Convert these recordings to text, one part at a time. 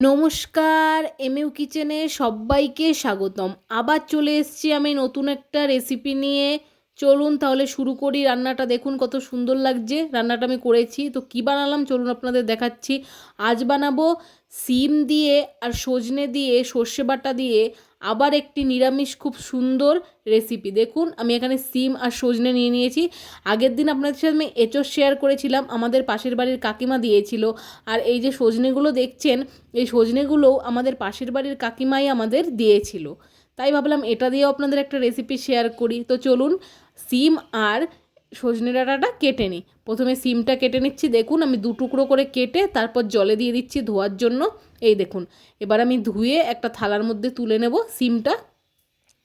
নমস্কার এমইউ কিচেনে সবাইকে স্বাগতম। আবার চলে এসেছি আমি নতুন একটা রেসিপি নিয়ে। চলুন তাহলে শুরু করি রান্নাটা। দেখুন কত সুন্দর লাগছে। রান্নাটা আমি করেছি। তো কী বানালাম? চলুন আপনাদের দেখাচ্ছি। আজ বানাবো সিম দিয়ে আর সজনে দিয়ে সর্ষে বাটা দিয়ে আবার একটি নিরামিষ খুব সুন্দর রেসিপি দেখুন, আমি এখানে সিম আর সজনে নিয়ে নিয়েছি। আগের দিন আপনাদের সাথে আমি এঁচোর শেয়ার করেছিলাম, আমাদের পাশের বাড়ির কাকিমা দিয়েছিল। আর এই যে সজনেগুলো দেখছেন, এই সজনেগুলোও আমাদের পাশের বাড়ির কাকিমাই আমাদের দিয়েছিল। তাই ভাবলাম এটা দিয়েও আপনাদের একটা রেসিপি শেয়ার করি। তো চলুন, সিম আর সজনে ডাঁটাটা কেটে নিই। প্রথমে সিমটা কেটে নিচ্ছি, দেখুন আমি দু টুকরো করে কেটে তারপর জলে দিয়ে দিচ্ছি ধোয়ার জন্য। এই দেখুন, এবার আমি ধুয়ে একটা থালার মধ্যে তুলে নেব সিমটা।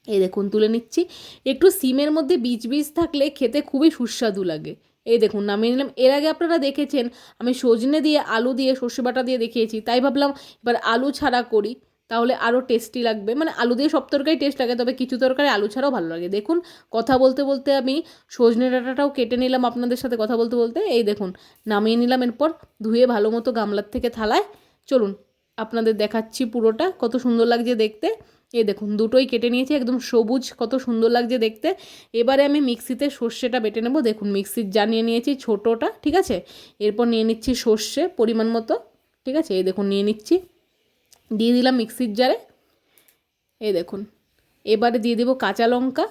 এই দেখুন, তুলে নিচ্ছি। একটু সিমের মধ্যে বীজ বীজ থাকলে খেতে খুবই সুস্বাদু লাগে। এই দেখুন, নামিয়ে নিলাম। এর আগে আপনারা দেখেছেন, আমি সজনে দিয়ে, আলু দিয়ে, সর্ষে বাটা দিয়ে দেখিয়েছি, তাই ভাবলাম এবার আলু ছাড়া করি। তাহলে আরও টেস্টি লাগবে। মানে আলু দিয়ে সব তরকারি টেস্ট লাগে, তবে কিছু তরকারি আলু ছাড়াও ভালো লাগে। দেখুন, কথা বলতে বলতে আমি সজনে ডাঁটাটাও কেটে নিলাম আপনাদের সাথে কথা বলতে বলতে। এই দেখুন, নামিয়ে নিলাম এরপর ধুয়ে ভালো মতো গামলার থেকে থালায়। চলুন, আপনাদের দেখাচ্ছি পুরোটা, কত সুন্দর লাগছে দেখতে। এই দেখুন, দুটোই কেটে নিয়েছি, একদম সবুজ, কত সুন্দর লাগছে দেখতে। এবারে আমি মিক্সিতে সর্ষেটা বেটে নেব। দেখুন, মিক্সির যা নিয়ে নিয়েছি ছোটোটা, ঠিক আছে? এরপর নিয়ে নিচ্ছি সর্ষে পরিমাণ মতো, ঠিক আছে? এই দেখুন, নিয়ে নিচ্ছি। দিয়ে দিলাম মিক্সির জারে। এই দেখুন, এবারে দিয়ে দেবো কাঁচা লঙ্কা।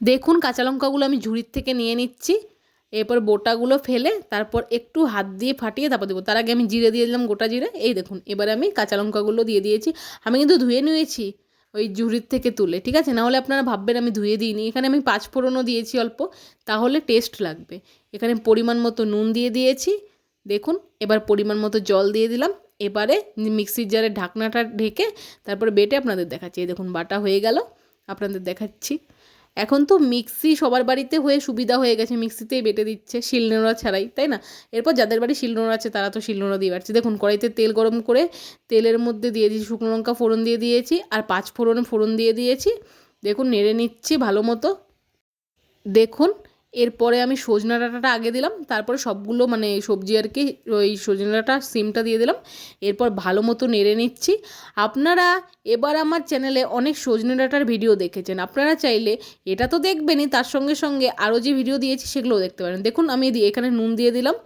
দেখুন কাঁচা লঙ্কাগুলো আমি ঝুড়ির থেকে নিয়ে নিচ্ছি। এরপর বোটাগুলো ফেলে তারপর একটু হাত দিয়ে ফাটিয়ে তারপর দেবো। তার আগে আমি জিরে দিয়ে দিলাম গোটা জিরে। এই দেখুন, এবারে আমি কাঁচা লঙ্কাগুলো দিয়ে দিয়েছি। আমি কিন্তু ধুয়ে নিয়েছি ওই ঝুড়ির থেকে তুলে, ঠিক আছে? নাহলে আপনারা ভাববেন আমি ধুয়ে দিইনি। এখানে আমি পাঁচ ফোড়নও দিয়েছি অল্প, তাহলে টেস্ট লাগবে। এখানে পরিমাণ মতো নুন দিয়ে দিয়েছি। দেখুন, এবার পরিমাণ মতো জল দিয়ে দিলাম। এবারে মিক্সির জারে ঢাকনাটা ঢেকে তারপরে বেটে আপনাদের দেখাচ্ছি। এই দেখুন, বাটা হয়ে গেল, আপনাদের দেখাচ্ছি। এখন তো মিক্সি সবার বাড়িতে হয়ে সুবিধা হয়ে গেছে, মিক্সিতেই বেটে দিচ্ছে শিলনোড়া ছাড়াই, তাই না? এরপর যাদের বাড়ি শিলনোড়া আছে তারা তো শিলনোড়া দিয়ে পারছে দেখুন, কড়াইতে তেল গরম করে তেলের মধ্যে দিয়ে দিয়েছি, শুকনো লঙ্কা ফোড়ন দিয়ে দিয়েছি আর পাঁচ ফোড়ন ফোড়ন দিয়ে দিয়েছি। দেখুন, নেড়ে নিচ্ছি ভালো মতো। দেখুন এরপরে আমি সজনা ডাঁটাটা আগে দিলাম, তারপরে সবগুলো মানে সবজি আর কি, ওই সজনা ডাঁটা সিমটা দিয়ে দিলাম। এরপর ভালো মতো নেড়ে নিচ্ছি। আপনারা এবার আমার চ্যানেলে অনেক সজনে ডাঁটার ভিডিও দেখেছেন। আপনারা চাইলে এটা তো দেখবেনই, তার সঙ্গে সঙ্গে আরও যে ভিডিও দিয়েছি সেগুলোও দেখতে পারেন। দেখুন, আমি এখানে নুন দিয়ে দিলাম।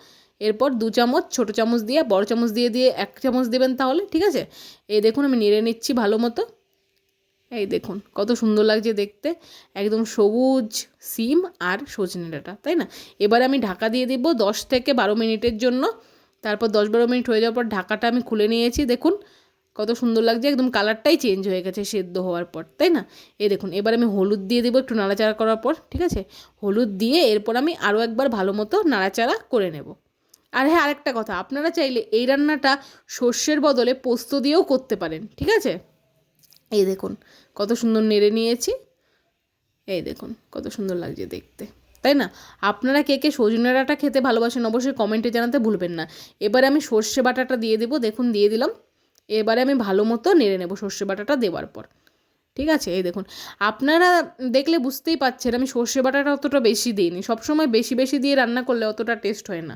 এরপর দু চামচ, ছোটো চামচ দিয়ে, বড় চামচ দিয়ে দিয়ে এক চামচ দেবেন তাহলে, ঠিক আছে? এই দেখুন, আমি নেড়ে নিচ্ছি ভালো মতো। এই দেখুন, কত সুন্দর লাগছে দেখতে। একদম সবুজ সিম আর সজনে ডাঁটা, তাই না? এবার আমি ঢাকা দিয়ে দিব দশ থেকে বারো মিনিটের জন্য। তারপর দশ বারো মিনিট হয়ে যাওয়ার পর ঢাকাটা আমি খুলে নিয়েছি, দেখুন। কত সুন্দর লাগছে, একদম কালারটাই চেঞ্জ হয়ে গেছে সেদ্ধ হওয়ার পর, তাই না? এই দেখুন, এবার আমি হলুদ দিয়ে দেবো একটু নাড়াচাড়া করার পর, ঠিক আছে? হলুদ দিয়ে এরপর আমি আরও একবার ভালো মতো নাড়াচাড়া করে নেব। আর হ্যাঁ আরেকটা কথা, আপনারা চাইলে এই রান্নাটা সর্ষের বদলে পোস্ত দিয়েও করতে পারেন, ঠিক আছে? এই দেখুন, কত সুন্দর নেড়ে নিয়েছি। এই দেখুন, কত সুন্দর লাগছে দেখতে। তাই না? আপনারা কে কে সজনে ডাঁটা খেতে ভালোবাসেন অবশ্যই কমেন্টে জানাতে ভুলবেন না। এবারে আমি সর্ষে বাটাটা দিয়ে দেবো, দেখুন দিয়ে দিলাম। এবারে আমি ভালো মতো নেড়ে নেব সর্ষে বাটাটা দেওয়ার পর। ঠিক আছে? এই দেখুন, আপনারা দেখলে বুঝতেই পারছেন আমি সর্ষে বাটাটা অতটা বেশি দিইনি। সবসময় বেশি বেশি দিয়ে রান্না করলে অতটা টেস্ট হয় না।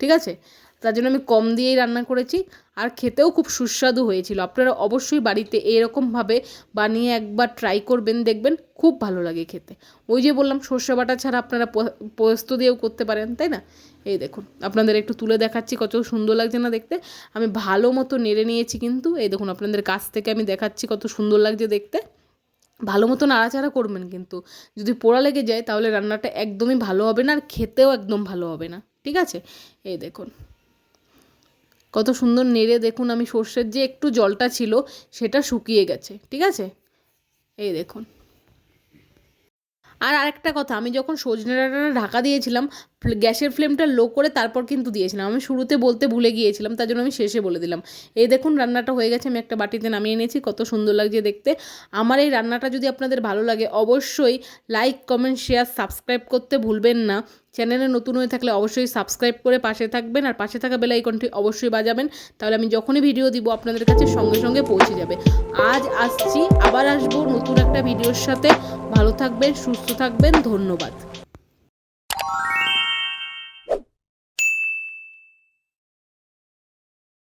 ঠিক আছে? তার জন্য আমি কম দিয়েই রান্না করেছি। আর খেতেও খুব সুস্বাদু হয়েছিল। আপনারা অবশ্যই বাড়িতে এরকমভাবে বানিয়ে একবার ট্রাই করবেন, দেখবেন খুব ভালো লাগে খেতে। ওই যে বললাম, সর্ষে বাটা ছাড়া আপনারা পোস্ত দিয়েও করতে পারেন, তাই না? এই দেখুন, আপনাদের একটু তুলে দেখাচ্ছি, কত সুন্দর লাগছে না দেখতে? আমি ভালো মতো নেড়ে নিয়েছি কিন্তু, এই দেখুন, আপনাদের কাছ থেকে আমি দেখাচ্ছি কত সুন্দর লাগছে দেখতে। ভালো মতো নাড়াচাড়া করবেন কিন্তু। যদি পোড়া লেগে যায়, তাহলে রান্নাটা একদমই ভালো হবে না, আর খেতেও একদম ভালো হবে না। ঠিক আছে? এই দেখুন। কত সুন্দর নেড়ে দেখুন আমি সর্ষের যে একটু জলটা ছিল, সেটা শুকিয়ে গেছে, ঠিক আছে? এই দেখুন। আর আরেকটা কথা, আমি যখন সজনে ডাঁটাটা ঢাকা দিয়েছিলাম গ্যাসের ফ্লেমটা লো করে তারপর কিন্তু দিয়েছিলাম। আমি শুরুতে বলতে ভুলে গিয়েছিলাম, তার জন্য আমি শেষে বলে দিলাম। এই দেখুন, রান্নাটা হয়ে গেছে, আমি একটা বাটিতে নামিয়ে এনেছি, কত সুন্দর লাগছে দেখতে। আমার এই রান্নাটা যদি আপনাদের ভালো লাগে, অবশ্যই লাইক কমেন্ট শেয়ার সাবস্ক্রাইব করতে ভুলবেন না। চ্যানেলে নতুন হয়ে থাকলে অবশ্যই সাবস্ক্রাইব করে পাশে থাকবেন, আর পাশে থাকা বেল আইকনটি অবশ্যই বাজাবেন। তাহলে আমি যখনই ভিডিও দিব, আপনাদের কাছে সঙ্গে সঙ্গে পৌঁছে যাবে। আজ আসছি, আবার আসব নতুন একটা ভিডিওর সাথে। ভালো থাকবেন, সুস্থ থাকবেন, ধন্যবাদ।